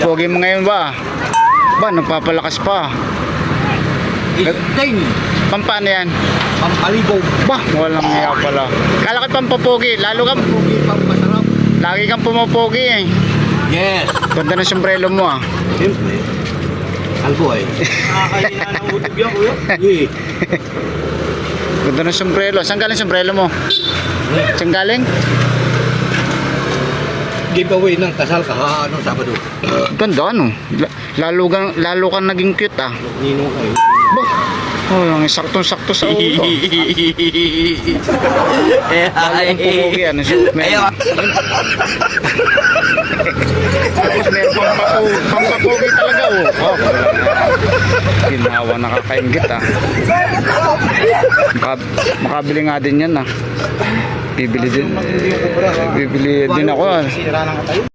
Pogi mo ngayon ba? Ba, nagpapalakas pa. Istain. Pampano yan? Pampalibog. Ba, walang iya pala. Kala ko pampapogi. Lalo kang, Pugi pang masarap. lagi kang pumapogi eh. Yes. Ganda ng sombrero mo ah. Siyempre. Albo eh. Nakakahiya ng utib yan kuya. Eh. Ganda ng sombrero. Saan galing sombrero mo? Saan galing? Giveaway ng kasal ka ano Sabado. Ganda ano. La- Lalo kang, lalo kang naging cute ah. Ninong kayo. Ba, oh, ang saktong-sakto sa ulo. Ang pupugi ano suot na yan. Tapos meron pang papu, talaga oh. Oh, ginawa nakakaingit ah. Maka, makabili nga din yan ah. Bibili din. Bibili din ako ah. Sira ng katayo.